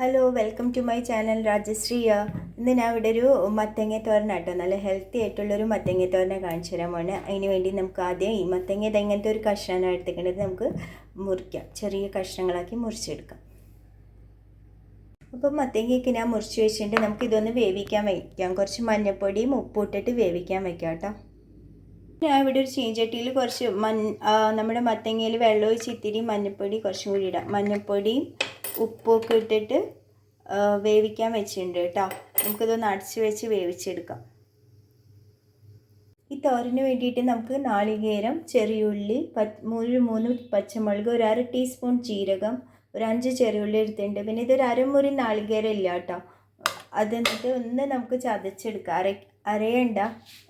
Hello welcome to my channel രാജശ്രീയ ഇന്ന് ഞാൻ ഇവിടെ ഒരു മത്തങ്ങ തോരനാട്ടോ നല്ല ഹെൽത്തി ആയിട്ടുള്ളൊരു മത്തങ്ങ തോരനെ കാണിച്ചു തരാൻ പോണേ അതിന് വേണ്ടി നമുക്ക് ആദ്യം ഈ മത്തങ്ങ ഇത് എങ്ങനത്തെ ഒരു കഷ്ണമാണ് എടുത്തേക്കേണ്ടത് നമുക്ക് മുറിക്കാം. ചെറിയ കഷ്ണങ്ങളാക്കി മുറിച്ചെടുക്കാം. അപ്പം മത്തങ്ങയ്ക്ക് ഞാൻ മുറിച്ച് വെച്ചിട്ടുണ്ട്. നമുക്ക് ഇതൊന്ന് വേവിക്കാൻ വയ്ക്കാം കുറച്ച് മഞ്ഞൾപ്പൊടിയും ഉപ്പിട്ടിട്ട് വേവിക്കാൻ വയ്ക്കാം കേട്ടോ. ഞാൻ ഇവിടെ ഒരു ചീഞ്ചട്ടിയിൽ കുറച്ച് മൺ നമ്മുടെ മത്തങ്ങയിൽ വെള്ളം ഒഴിച്ച് ഇത്തിരി മഞ്ഞൾപ്പൊടി കുറച്ചും കൂടി ഇടാം. മഞ്ഞൾപ്പൊടിയും ഉപ്പൊക്കെ ഇട്ടിട്ട് വേവിക്കാൻ വെച്ചിട്ടുണ്ട് കേട്ടോ. നമുക്കിതൊന്ന് അടച്ച് വെച്ച് വേവിച്ചെടുക്കാം. ഈ തോരന് വേണ്ടിയിട്ട് നമുക്ക് നാളികേരം ചെറിയുള്ളി ഒരു മൂന്ന് പച്ചമുളക് ഒരു അര ടീസ്പൂൺ ജീരകം ഒരു അഞ്ച് ചെറിയുള്ളി എടുത്തിട്ടുണ്ട്. പിന്നെ ഇതൊരു അരമുറി നാളികേരം ഇല്ല കേട്ടോ. അത് എന്നിട്ട് ഒന്ന് നമുക്ക് ചതച്ചെടുക്കാം. അര അരയണ്ട.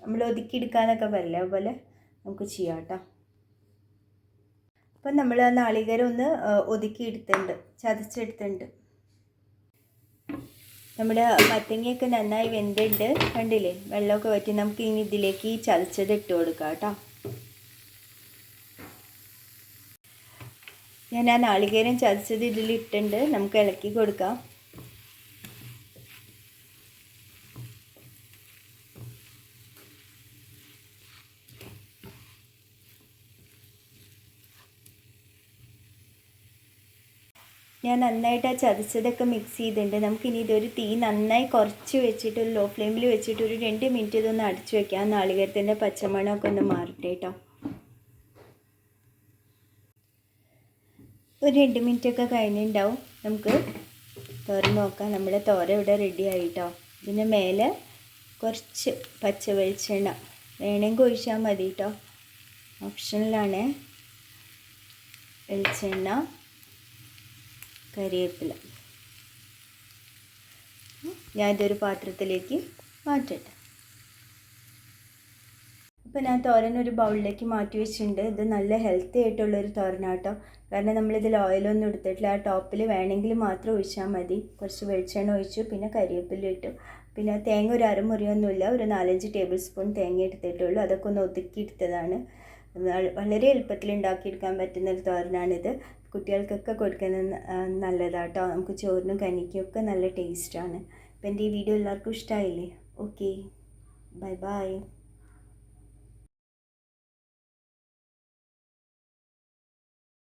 നമ്മൾ ഒതുക്കിയെടുക്കാന്നൊക്കെ പറയില്ല? അതുപോലെ നമുക്ക് ചെയ്യാം കേട്ടോ. അപ്പം നമ്മൾ ആ നാളികേരം ഒന്ന് ഒതുക്കിയെടുത്തിട്ടുണ്ട് ചതച്ചെടുത്തിട്ടുണ്ട്. നമ്മുടെ മത്തങ്ങയൊക്കെ നന്നായി വെന്തിട്ട് കണ്ടില്ലേ? വെള്ളമൊക്കെ വറ്റി നമുക്ക് ഇനി ഇതിലേക്ക് ഈ ചതച്ചത് ഇട്ട് കൊടുക്കാം കേട്ടോ. ഞാൻ ആ നാളികേരം ചതച്ചത് ഇതിലിട്ടുണ്ട് നമുക്ക് ഇളക്കി കൊടുക്കാം. ഞാൻ നന്നായിട്ട് ആ ചതച്ചതൊക്കെ മിക്സ് ചെയ്തിട്ടുണ്ട്. നമുക്കിനി ഇതൊരു തീ നന്നായി കുറച്ച് വെച്ചിട്ട് ഒരു ലോ ഫ്ലെയിമിൽ വെച്ചിട്ട് ഒരു രണ്ട് മിനിറ്റ് ഇതൊന്ന് അടച്ചു വെക്കാം. ആ നാളികേരത്തിന്റെ പച്ചമണമൊക്കെ ഒന്ന് മാറട്ടെ കേട്ടോ ഒരു രണ്ട് മിനിറ്റ് ഒക്കെ കഴിഞ്ഞിട്ടുണ്ടാവും. നമുക്ക് തുറന്ന് നോക്കാം. നമ്മുടെ തോര ഇവിടെ റെഡി ആയിട്ടോ ഇതിന്റെ മേലെ കുറച്ച് പച്ച വെളിച്ചെണ്ണ വേണമെങ്കിൽ ഒഴിച്ചാൽ മതി കേട്ടോ ഓപ്ഷനിലാണ് വെളിച്ചെണ്ണ. കരിവേപ്പില ഞാൻ ഒരു പാത്രത്തിലേക്ക് മാറ്റട്ടെ ഇപ്പോൾ ഞാൻ തോരൻ ഒരു ബൗളിലേക്ക് മാറ്റി വെച്ചിട്ടുണ്ട്. ഇത് നല്ല ഹെൽത്തി ആയിട്ടുള്ളൊരു തോരനാട്ടോ. കാരണം നമ്മളിതിൽ ഓയിലൊന്നും എടുത്തിട്ടില്ല. ആ ടോപ്പിൽ വേണമെങ്കിൽ മാത്രം ഒഴിച്ചാൽ മതി. കുറച്ച് വെളിച്ചെണ്ണ ഒഴിച്ചു പിന്നെ കരിവേപ്പില ഇട്ടു. പിന്നെ തേങ്ങ ഒരു അരമുറിയൊന്നുമില്ല ഒരു നാലഞ്ച് ടേബിൾ സ്പൂൺ തേങ്ങ എടുത്തിട്ടുള്ളൂ. അതൊക്കെ ഒന്ന് ഒതുക്കി എടുത്തതാണ്. വളരെ എളുപ്പത്തിൽ ഉണ്ടാക്കിയെടുക്കാൻ പറ്റുന്ന ഒരു തോരനാണിത്. കുട്ടികൾക്കൊക്കെ കൊടുക്കുന്നത് നല്ലതാട്ടോ. നമുക്ക് ചോറിനും കഞ്ഞിക്കും ഒക്കെ നല്ല ടേസ്റ്റാണ്. അപ്പം എന്റെ ഈ വീഡിയോ എല്ലാവർക്കും ഇഷ്ടമായില്ലേ ഓക്കെ. Bye bye.